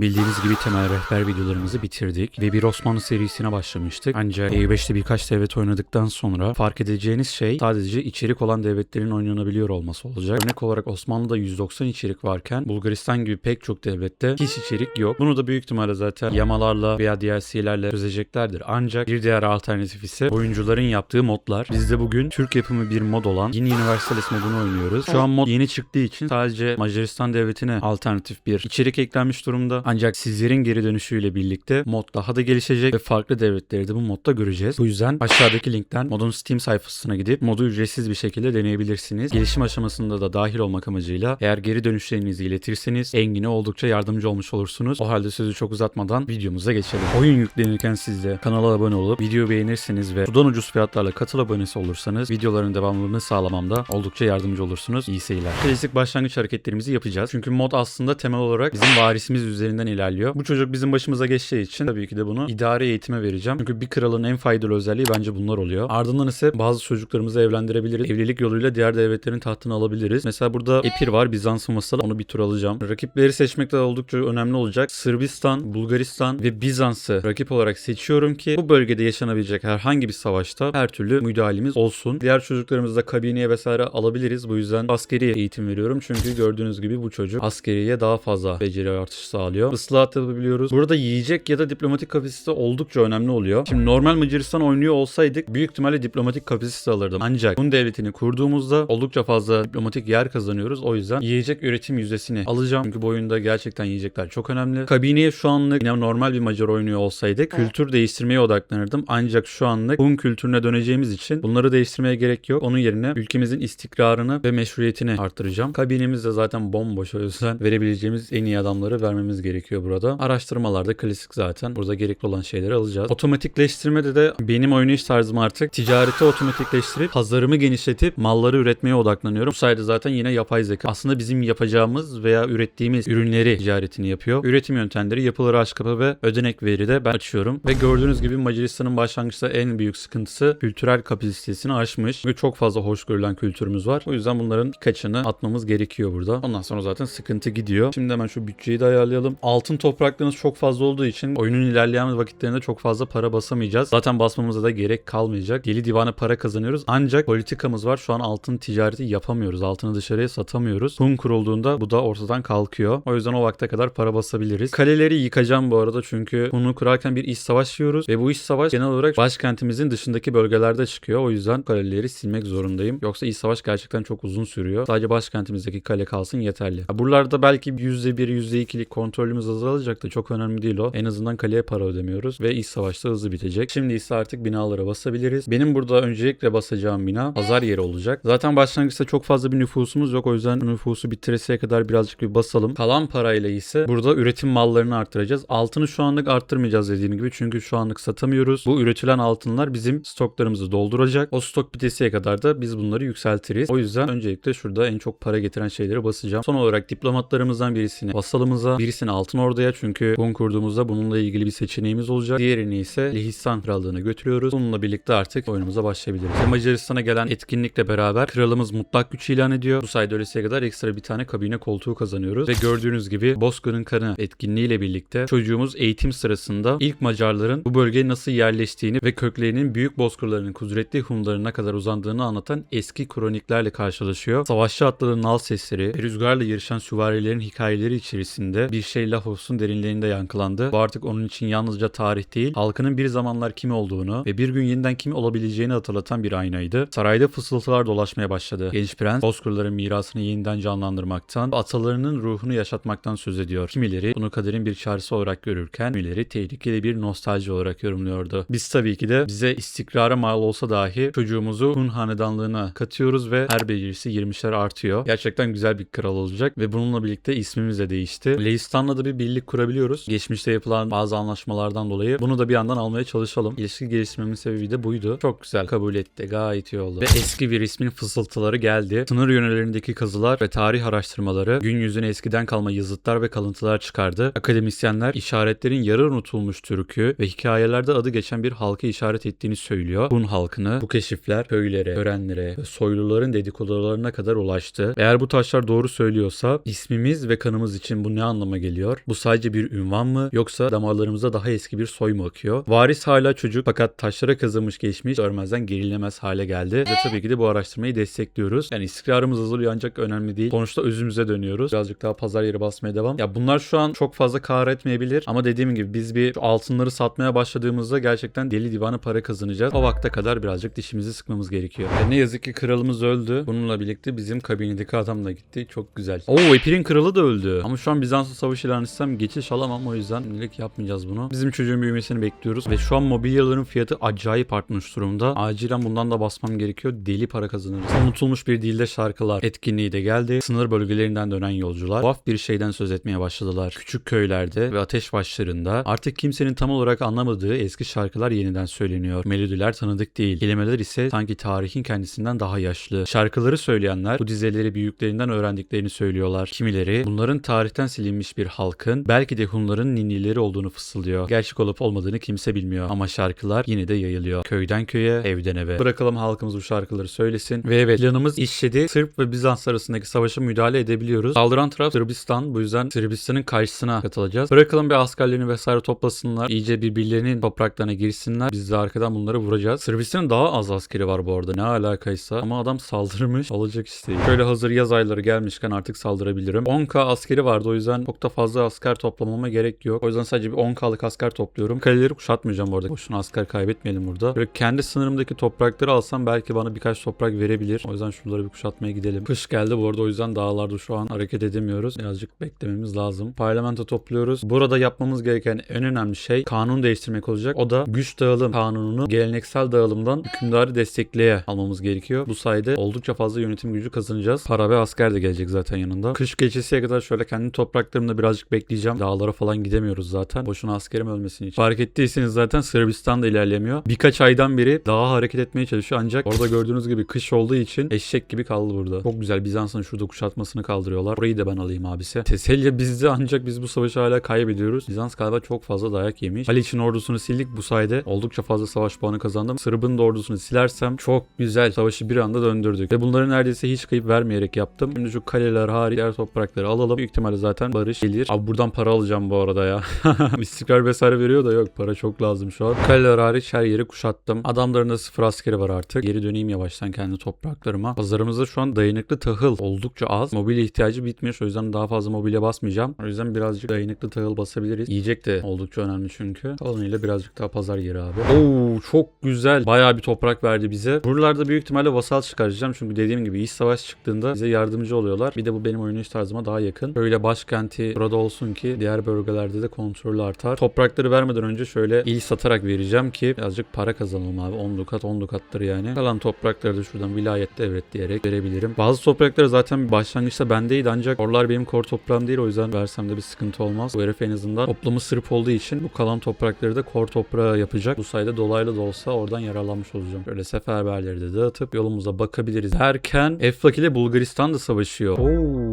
Bildiğiniz gibi temel rehber videolarımızı bitirdik ve bir Osmanlı serisine başlamıştık. Ancak E5'te birkaç devlet oynadıktan sonra fark edeceğiniz şey sadece içerik olan devletlerin oynanabiliyor olması olacak. Örnek olarak Osmanlı'da 190 içerik varken Bulgaristan gibi pek çok devlette hiç içerik yok. Bunu da büyük ihtimalle zaten yamalarla veya DLC'lerle çözeceklerdir. Ancak bir diğer alternatif ise oyuncuların yaptığı modlar. Biz de bugün Türk yapımı bir mod olan Yeni Universalis modunu oynuyoruz. Şu an mod yeni çıktığı için sadece Macaristan devletine alternatif bir içerik eklenmiş durumda. Ancak sizlerin geri dönüşüyle birlikte mod daha da gelişecek ve farklı devletleri de bu modda göreceğiz. Bu yüzden aşağıdaki linkten modun Steam sayfasına gidip modu ücretsiz bir şekilde deneyebilirsiniz. Gelişim aşamasında da dahil olmak amacıyla eğer geri dönüşlerinizi iletirseniz Engin'e oldukça yardımcı olmuş olursunuz. O halde sözü çok uzatmadan videomuza geçelim. Oyun yüklenirken siz de kanala abone olup video beğenirseniz ve sudan ucuz fiyatlarla katıl abonesi olursanız videoların devamlılığını sağlamamda oldukça yardımcı olursunuz. İyi seyirler. Klasik başlangıç hareketlerimizi yapacağız. Çünkü mod aslında temel olarak bizim varisimiz üzerinden ilerliyor. Bu çocuk bizim başımıza geçeceği için tabii ki de bunu idari eğitime vereceğim. Çünkü bir kralın en faydalı özelliği bence bunlar oluyor. Ardından ise bazı çocuklarımızı evlendirebiliriz. Evlilik yoluyla diğer devletlerin tahtını alabiliriz. Mesela burada Epir var. Bizans'ın vasalı. Onu bir tur alacağım. Rakipleri seçmek de oldukça önemli olacak. Sırbistan, Bulgaristan ve Bizans'ı rakip olarak seçiyorum ki bu bölgede yaşanabilecek herhangi bir savaşta her türlü müdahalemiz olsun. Diğer çocuklarımızı da kabineye vesaire alabiliriz. Bu yüzden askeri eğitim veriyorum. Çünkü gördüğünüz gibi bu çocuk askeriye daha fazla beceri artışı sağlıyor. Islahat yapabiliyoruz. Burada yiyecek ya da diplomatik kapasite oldukça önemli oluyor. Şimdi normal Macaristan oynuyor olsaydık büyük ihtimalle diplomatik kapasite alırdım. Ancak Hun devletini kurduğumuzda oldukça fazla diplomatik yer kazanıyoruz. O yüzden yiyecek üretim yüzdesini alacağım. Çünkü bu oyunda gerçekten yiyecekler çok önemli. Kabineye şu anlık yine normal bir Macar oynuyor olsaydık kültür değiştirmeye odaklanırdım. Ancak şu anlık Hun kültürüne döneceğimiz için bunları değiştirmeye gerek yok. Onun yerine ülkemizin istikrarını ve meşruiyetini arttıracağım. Kabinemiz de zaten bomboş o yüzden verebileceğimiz en iyi adamları vermemiz gerekiyor burada. Araştırmalarda klasik zaten. Burada gerekli olan şeyleri alacağız. Otomatikleştirmede de benim oynayış tarzım artık ticareti otomatikleştirip pazarımı genişletip malları üretmeye odaklanıyorum. Bu sayede zaten yine yapay zeka. Aslında bizim yapacağımız veya ürettiğimiz ürünleri ticaretini yapıyor. Üretim yöntemleri, yapıları aç kapı ve ödenek veri de ben açıyorum. Ve gördüğünüz gibi Macaristan'ın başlangıçta en büyük sıkıntısı kültürel kapasitesini aşmış. Ve çok fazla hoş görülen kültürümüz var. O yüzden bunların birkaçını atmamız gerekiyor burada. Ondan sonra zaten sıkıntı gidiyor. Şimdi hemen şu bütçeyi de ayarlayalım. Altın topraklarınız çok fazla olduğu için oyunun ilerleyen vakitlerinde çok fazla para basamayacağız. Zaten basmamıza da gerek kalmayacak. Deli divane para kazanıyoruz. Ancak politikamız var. Şu an altın ticareti yapamıyoruz. Altını dışarıya satamıyoruz. Hun kurulduğunda bu da ortadan kalkıyor. O yüzden o vakte kadar para basabiliriz. Kaleleri yıkacağım bu arada çünkü Hun'u kurarken bir iç savaş yiyoruz ve bu iç savaş genel olarak başkentimizin dışındaki bölgelerde çıkıyor. O yüzden kaleleri silmek zorundayım. Yoksa iç savaş gerçekten çok uzun sürüyor. Sadece başkentimizdeki kale kalsın yeterli. Buralarda belki %1, %2'lik kontrolümüz azalacak da çok önemli değil o. En azından kaleye para ödemiyoruz ve iç savaşta hızlı bitecek. Şimdi ise artık binalara basabiliriz. Benim burada öncelikle basacağım bina pazar yeri olacak. Zaten başlangıçta çok fazla bir nüfusumuz yok. O yüzden nüfusu bitiresiye kadar birazcık bir basalım. Kalan parayla ise burada üretim mallarını arttıracağız. Altını şu anlık arttırmayacağız dediğim gibi. Çünkü şu anlık satamıyoruz. Bu üretilen altınlar bizim stoklarımızı dolduracak. O stok bitesiye kadar da biz bunları yükseltiriz. O yüzden öncelikle şurada en çok para getiren şeyleri basacağım. Son olarak diplomatlarımızdan birisini vasalımıza, birisini altın orduya çünkü Hun kurduğumuzda bununla ilgili bir seçeneğimiz olacak. Diğerini ise Lehistan Krallığı'na götürüyoruz. Bununla birlikte artık oyunumuza başlayabiliriz. Macaristan'a gelen etkinlikle beraber kralımız mutlak güç ilan ediyor. Bu sayede ölesiye kadar ekstra bir tane kabine koltuğu kazanıyoruz. Ve gördüğünüz gibi Bozkır'ın kanı etkinliğiyle birlikte çocuğumuz eğitim sırasında ilk Macarların bu bölgeye nasıl yerleştiğini ve köklerinin büyük bozkırlarının kudretli Hunlarına kadar uzandığını anlatan eski kroniklerle karşılaşıyor. Savaşçı atların nal sesleri, rüzgarla yarışan süvarilerin hikayeleri içerisinde bir şey Lahos'un derinlerinde yankılandı. Bu artık onun için yalnızca tarih değil, halkının bir zamanlar kim olduğunu ve bir gün yeniden kim olabileceğini hatırlatan bir aynaydı. Sarayda fısıltılar dolaşmaya başladı. Genç prens Bozkırların mirasını yeniden canlandırmaktan, atalarının ruhunu yaşatmaktan söz ediyor. Kimileri bunu kaderin bir çaresi olarak görürken, kimileri tehlikeli bir nostalji olarak yorumluyordu. Biz tabii ki de bize istikrara mal olsa dahi çocuğumuzu Hun hanedanlığına katıyoruz ve her becerisi 20'şer artıyor. Gerçekten güzel bir kral olacak ve bununla birlikte ismimiz de değişti. Leistan'la da bir birlik kurabiliyoruz. Geçmişte yapılan bazı anlaşmalardan dolayı bunu da bir yandan almaya çalışalım. İlişki geliştirmemin sebebi de buydu. Çok güzel kabul etti. Gayet iyi oldu. Ve eski bir ismin fısıltıları geldi. Sınır yönelerindeki kazılar ve tarih araştırmaları gün yüzüne eskiden kalma yazıtlar ve kalıntılar çıkardı. Akademisyenler işaretlerin yarı unutulmuş türkü ve hikayelerde adı geçen bir halkı işaret ettiğini söylüyor. Hun halkını bu keşifler köylere, törenlere ve soyluların dedikodularına kadar ulaştı. Eğer bu taşlar doğru söylüyorsa ismimiz ve kanımız için bu ne anlama geliyor? Geliyor. Bu sadece bir ünvan mı yoksa damarlarımıza daha eski bir soy mu akıyor? Varis hala çocuk fakat taşlara kazınmış geçmiş görmezden gerilemez hale geldi. Ve tabii ki de bu araştırmayı destekliyoruz. Yani istikrarımız azalıyor ancak önemli değil. Sonuçta özümüze dönüyoruz. Birazcık daha pazar yeri basmaya devam. Ya bunlar şu an çok fazla kar etmeyebilir ama dediğim gibi biz bir altınları satmaya başladığımızda gerçekten deli divanı para kazanacağız. O vakte kadar birazcık dişimizi sıkmamız gerekiyor. E ne yazık ki kralımız öldü. Bununla birlikte bizim kabinedeki adam da gitti. Çok güzel. Oo Epir'in kralı da öldü. Ama şu an Bizans'la savaş ilan etsem geçiş alamam o yüzden şimdilik yapmayacağız bunu. Bizim çocuğun büyümesini bekliyoruz ve şu an mobilyaların fiyatı acayip artmış durumda. Acilen bundan da basmam gerekiyor. Deli para kazanırız. Unutulmuş bir dilde şarkılar etkinliği de geldi. Sınır bölgelerinden dönen yolcular tuhaf bir şeyden söz etmeye başladılar. Küçük köylerde ve ateş başlarında artık kimsenin tam olarak anlamadığı eski şarkılar yeniden söyleniyor. Melodiler tanıdık değil. Kelimeler ise sanki tarihin kendisinden daha yaşlı. Şarkıları söyleyenler bu dizeleri büyüklerinden öğrendiklerini söylüyorlar. Kimileri bunların tarihten silinmiş bir halkın belki de Hunların ninnileri olduğunu fısıldıyor. Gerçek olup olmadığını kimse bilmiyor ama şarkılar yine de yayılıyor. Köyden köye, evden eve. Bırakalım halkımız bu şarkıları söylesin. Ve evet planımız işledi. Sırp ve Bizans arasındaki savaşa müdahale edebiliyoruz. Saldıran taraf Sırbistan. Bu yüzden Sırbistan'ın karşısına katılacağız. Bırakalım bir askerlerini vesaire toplasınlar. İyice birbirlerinin topraklarına girsinler. Biz de arkadan bunları vuracağız. Sırbistan'ın daha az askeri var bu arada. Ne alakaysa. Ama adam saldırmış. Olacak işte. Şöyle hazır yaz ayları gelmişken artık saldırabilirim. 10k askeri vardı o yüzden çok da fazla asker toplamama gerek yok. O yüzden sadece bir 10k'lık asker topluyorum. Kaleleri kuşatmayacağım bu arada. Boşuna asker kaybetmeyelim burada. Böyle kendi sınırımdaki toprakları alsam belki bana birkaç toprak verebilir. O yüzden şunları bir kuşatmaya gidelim. Kış geldi bu arada o yüzden dağlarda şu an hareket edemiyoruz. Birazcık beklememiz lazım. Parlamento topluyoruz. Burada yapmamız gereken en önemli şey kanun değiştirmek olacak. O da güç dağılım kanununu geleneksel dağılımdan hükümdarı destekleye almamız gerekiyor. Bu sayede oldukça fazla yönetim gücü kazanacağız. Para ve asker de gelecek zaten yanında. Kış gecesiye kadar şöyle kendi topraklarımda birazcık bekleyeceğim. Dağlara falan gidemiyoruz zaten. Boşuna askerim ölmesin için. Fark ettiyseniz zaten Sırbistan da ilerlemiyor. Birkaç aydan beri dağa hareket etmeye çalışıyor ancak orada gördüğünüz gibi kış olduğu için eşek gibi kaldı burada. Çok güzel Bizans'ın şurada kuşatmasını kaldırıyorlar. Burayı da ben alayım abisi. Teselya bizde ancak biz bu savaşı hala kaybediyoruz. Bizans galiba çok fazla dayak yemiş. Haliç'in ordusunu sildik bu sayede. Oldukça fazla savaş puanı kazandım. Sırbın da ordusunu silersem çok güzel savaşı bir anda döndürdük. Ve bunları neredeyse hiç kayıp vermeyerek yaptım. Şimdi şu kaleler hariç diğer toprakları alalım. Büyük ihtimalle zaten barış gelir. Abi buradan para alacağım bu arada ya. İstikrar vesaire veriyor da yok para çok lazım şu an. Kaleler hariç her yeri kuşattım. Adamlarında sıfır askeri var artık. Geri döneyim yavaştan kendi topraklarıma. Pazarımızda şu an dayanıklı tahıl oldukça az. Mobilya ihtiyacı bitmiş o yüzden daha fazla mobilya basmayacağım. O yüzden birazcık dayanıklı tahıl basabiliriz. Yiyecek de oldukça önemli çünkü. Kalanıyla birazcık daha pazar yeri abi. Oo çok güzel. Bayağı bir toprak verdi bize. Buralarda büyük ihtimalle vasal çıkaracağım. Çünkü dediğim gibi iç savaş çıktığında bize yardımcı oluyorlar. Bir de bu benim oynayış tarzıma daha yakın. Böyle başkenti burada olsun ki diğer bölgelerde de kontrolü artar. Toprakları vermeden önce şöyle il satarak vereceğim ki birazcık para kazanalım abi. 10 dukat 10 dukattır yani. Kalan toprakları da şuradan vilayet devlet diyerek verebilirim. Bazı toprakları zaten başlangıçta bendeydi ancak oralar benim kor toprağım değil o yüzden versem de bir sıkıntı olmaz. Bu herif en azından toplamı Sırp olduğu için bu kalan toprakları da kor toprağı yapacak. Bu sayede dolaylı da olsa oradan yararlanmış olacağım. Böyle seferberleri de dağıtıp yolumuza bakabiliriz derken Eflak ile Bulgaristan da savaşıyor. Oo,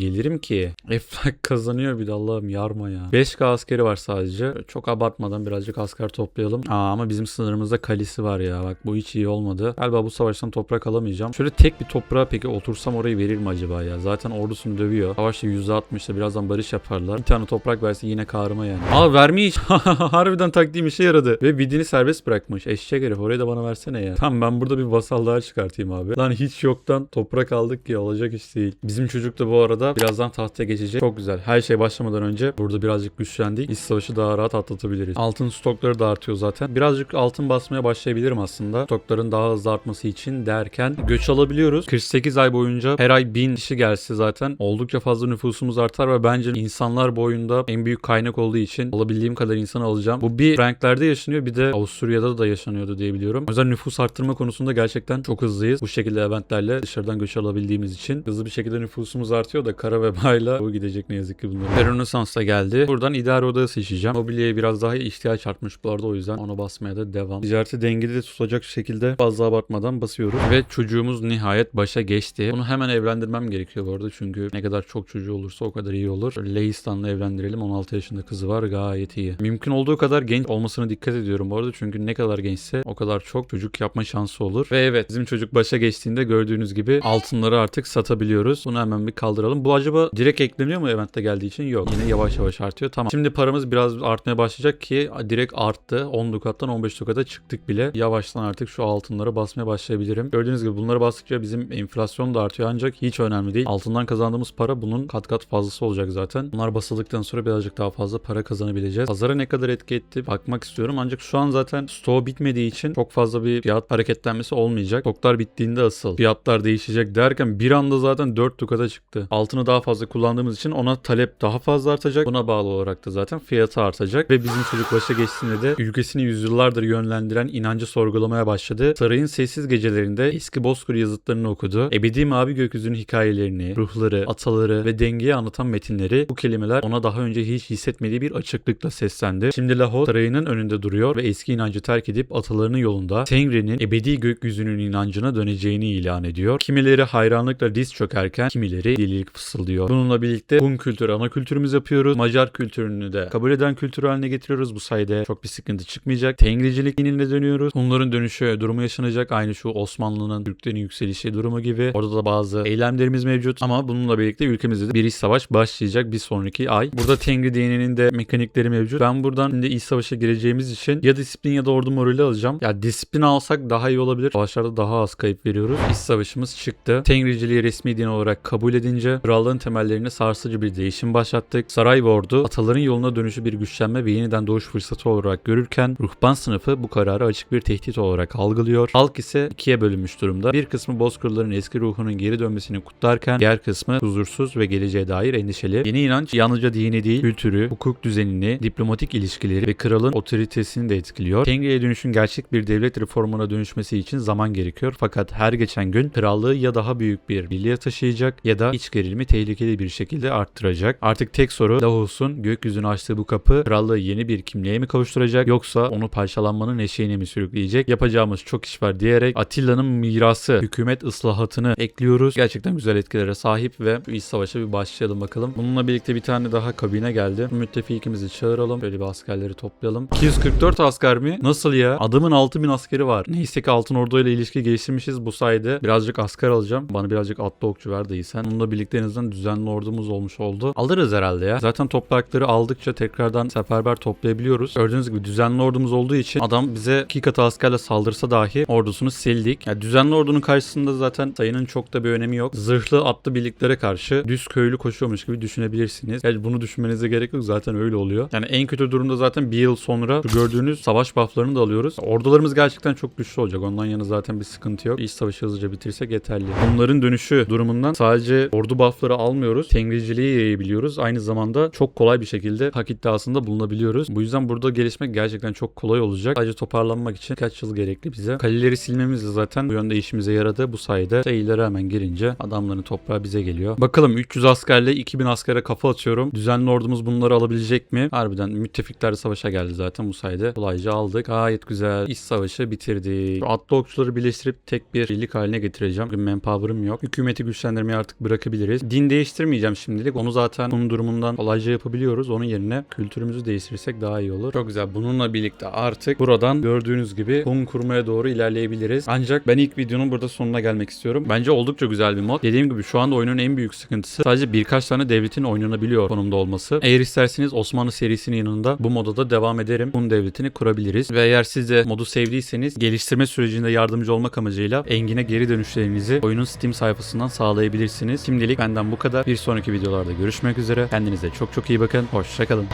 gelirim ki. Eflak kazanıyor bir de Allah'ım yarma ya. 5k askeri var sadece. Çok abartmadan birazcık asker toplayalım. Aa, ama bizim sınırımızda kalesi var ya. Bak bu hiç iyi olmadı. Galiba bu savaştan toprak alamayacağım. Şöyle tek bir toprağa peki otursam orayı verir mi acaba ya? Zaten ordusunu dövüyor. Savaşta %60'da birazdan barış yaparlar. Bir tane toprak verse yine karıma yani. Aa vermiş. Harbiden taktiğim işe yaradı. Ve bidini serbest bırakmış. Eşek herif orayı da bana versene ya. Tamam ben burada bir vasal daha çıkartayım abi. Lan hiç yoktan toprak aldık ki olacak iş değil. Bizim çocuk da bu arada birazdan tahtaya geçecek. Çok güzel. Her şey başlamadan önce burada birazcık güçlendik. İç savaşı daha rahat atlatabiliriz. Altın stokları da artıyor zaten. Birazcık altın basmaya başlayabilirim aslında. Stokların daha hızlı artması için derken göç alabiliyoruz. 48 ay boyunca her ay 1000 kişi gelse zaten oldukça fazla nüfusumuz artar ve bence insanlar bu oyunda en büyük kaynak olduğu için alabildiğim kadar insan alacağım. Bu bir Franklerde yaşanıyor bir de Avusturya'da da yaşanıyordu diye biliyorum. O yüzden nüfus arttırma konusunda gerçekten çok hızlıyız. Bu şekilde eventlerle dışarıdan göç alabildiğimiz için hızlı bir şekilde nüfusumuz artıyor da kara vebayla bu gidecek ne yazık ki bunların. Renaissance da geldi. Buradan idare odası seçeceğim. Mobilyaya biraz daha ihtiyaç artmış bu arada o yüzden ona basmaya da devam. Ticareti dengede tutacak şekilde fazla abartmadan basıyoruz. Ve çocuğumuz nihayet başa geçti. Bunu hemen evlendirmem gerekiyor bu arada çünkü ne kadar çok çocuğu olursa o kadar iyi olur. Leistan'la evlendirelim. 16 yaşında kızı var gayet iyi. Mümkün olduğu kadar genç olmasına dikkat ediyorum bu arada çünkü ne kadar gençse o kadar çok çocuk yapma şansı olur. Ve evet bizim çocuk başa geçtiğinde gördüğünüz gibi altınları artık satabiliyoruz. Bunu hemen bir kaldıralım. Bu Acaba direkt ekleniyor mu eventte geldiği için? Yok. Yine yavaş yavaş artıyor. Tamam. Şimdi paramız biraz artmaya başlayacak ki direkt arttı. 10 dukattan 15 dukata çıktık bile. Yavaştan artık şu altınlara basmaya başlayabilirim. Gördüğünüz gibi bunları bastıkça bizim enflasyon da artıyor ancak hiç önemli değil. Altından kazandığımız para bunun kat kat fazlası olacak zaten. Bunlar basıldıktan sonra birazcık daha fazla para kazanabileceğiz. Pazara ne kadar etki etti bakmak istiyorum ancak şu an zaten stoğu bitmediği için çok fazla bir fiyat hareketlenmesi olmayacak. Stoklar bittiğinde asıl fiyatlar değişecek derken bir anda zaten 4 dukata çıktı. Altını daha fazla kullandığımız için ona talep daha fazla artacak. Buna bağlı olarak da zaten fiyatı artacak ve bizim çocuk başa geçtiğinde de ülkesini yüzyıllardır yönlendiren inancı sorgulamaya başladı. Sarayın sessiz gecelerinde eski Bozkır yazıtlarını okudu. Ebedi mavi gökyüzünün hikayelerini, ruhları, ataları ve dengeyi anlatan metinleri bu kelimeler ona daha önce hiç hissetmediği bir açıklıkla seslendi. Şimdi Lahot sarayının önünde duruyor ve eski inancı terk edip atalarının yolunda Tengri'nin ebedi gökyüzünün inancına döneceğini ilan ediyor. Kimileri hayranlıkla diz çökerken kimileri delilik fısıldıyor. Bununla birlikte Hun kültürü ana kültürümüz yapıyoruz. Macar kültürünü de kabul eden kültür haline getiriyoruz. Bu sayede çok bir sıkıntı çıkmayacak. Tengricilik dinine dönüyoruz. Hunların dönüşü durumu yaşanacak. Aynı şu Osmanlı'nın Türklerin yükselişi durumu gibi. Orada da bazı eylemlerimiz mevcut. Ama bununla birlikte ülkemizde de bir iç savaş başlayacak bir sonraki ay. Burada Tengri dininin de mekanikleri mevcut. Ben buradan şimdi iç savaşa gireceğimiz için ya disiplin ya da ordu morali alacağım. Ya disiplin alsak daha iyi olabilir. Savaşlarda daha az kayıp veriyoruz. İç savaşımız çıktı. Tengriciliği resmi din olarak kabul edince krallığın temellerini sarsıcı bir değişim başlattık. Saray ve ordu ataların yoluna dönüşü bir güçlenme ve yeniden doğuş fırsatı olarak görürken ruhban sınıfı bu kararı açık bir tehdit olarak algılıyor. Halk ise ikiye bölünmüş durumda. Bir kısmı Bozkırların eski ruhunun geri dönmesini kutlarken diğer kısmı huzursuz ve geleceğe dair endişeli. Yeni inanç yalnızca dini değil, kültürü, hukuk düzenini, diplomatik ilişkileri ve kralın otoritesini de etkiliyor. Tengri'ye dönüşün gerçek bir devlet reformuna dönüşmesi için zaman gerekiyor. Fakat her geçen gün krallığı ya daha büyük bir birliğe taşıyacak ya da iç gerilimi tehlikeli bir şekilde arttıracak. Artık tek soru Lahos'un gökyüzünü açtığı bu kapı krallığı yeni bir kimliğe mi kavuşturacak yoksa onu parçalanmanın eşeğine mi sürükleyecek? Yapacağımız çok iş var diyerek Atilla'nın mirası hükümet ıslahatını ekliyoruz. Gerçekten güzel etkilere sahip ve iç savaşa bir başlayalım bakalım. Bununla birlikte bir tane daha kabine geldi. Müttefikimizi çağıralım. Böyle bir askerleri toplayalım. 244 asker mi? Nasıl ya? Adamın 6000 askeri var. Neyse ki Altın Ordu ile ilişki geliştirmişiz bu sayede. Birazcık asker alacağım. Bana birazcık atlı okçu ver dayıysan. Bununla birlikte en azından düzenli ordumuz olmuş oldu. Alırız herhalde ya. Zaten toprakları aldıkça tekrardan seferber toplayabiliyoruz. Gördüğünüz gibi düzenli ordumuz olduğu için adam bize iki katı askerle saldırsa dahi ordusunu sildik. Yani düzenli ordunun karşısında zaten sayının çok da bir önemi yok. Zırhlı atlı birliklere karşı düz köylü koşuyormuş gibi düşünebilirsiniz. Yani bunu düşünmenize gerek yok. Zaten öyle oluyor. Yani en kötü durumda zaten bir yıl sonra gördüğünüz savaş bufflarını da alıyoruz. Ordularımız gerçekten çok güçlü olacak. Ondan yana zaten bir sıkıntı yok. İç savaşı hızlıca bitirsek yeterli. Bunların dönüşü durumundan sadece ordu buffları almıyoruz. Tengriciliği yayabiliyoruz. Aynı zamanda çok kolay bir şekilde hak iddiasında bulunabiliyoruz. Bu yüzden burada gelişmek gerçekten çok kolay olacak. Sadece toparlanmak için kaç yıl gerekli bize. Kaleleri silmemiz de zaten bu yönde işimize yaradı. Bu sayede sayıları hemen girince adamların toprağı bize geliyor. Bakalım 300 askerle 2000 askere kafa atıyorum. Düzenli ordumuz bunları alabilecek mi? Harbiden müttefikler savaşa geldi zaten bu sayede. Kolayca aldık. Gayet güzel. İç savaşı bitirdik. Atlı okçuları birleştirip tek bir birlik haline getireceğim. Manpower'ım yok. Hükümeti güçlendirmeyi artık bırakabiliriz. Din değiştirmeyeceğim şimdilik. Onu zaten bunun durumundan kolayca yapabiliyoruz. Onun yerine kültürümüzü değiştirirsek daha iyi olur. Çok güzel. Bununla birlikte artık buradan gördüğünüz gibi Hun kurmaya doğru ilerleyebiliriz. Ancak ben ilk videonun burada sonuna gelmek istiyorum. Bence oldukça güzel bir mod. Dediğim gibi şu anda oyunun en büyük sıkıntısı sadece birkaç tane devletin oynanabiliyor konumda olması. Eğer isterseniz Osmanlı serisinin yanında bu moda da devam ederim. Hun devletini kurabiliriz. Ve eğer siz de modu sevdiyseniz geliştirme sürecinde yardımcı olmak amacıyla Engin'e geri dönüşlerinizi oyunun Steam sayfasından sağlayabilirsiniz. Şimdilik benden bu kadar. Bir sonraki videolarda görüşmek üzere. Kendinize çok çok iyi bakın. Hoşçakalın.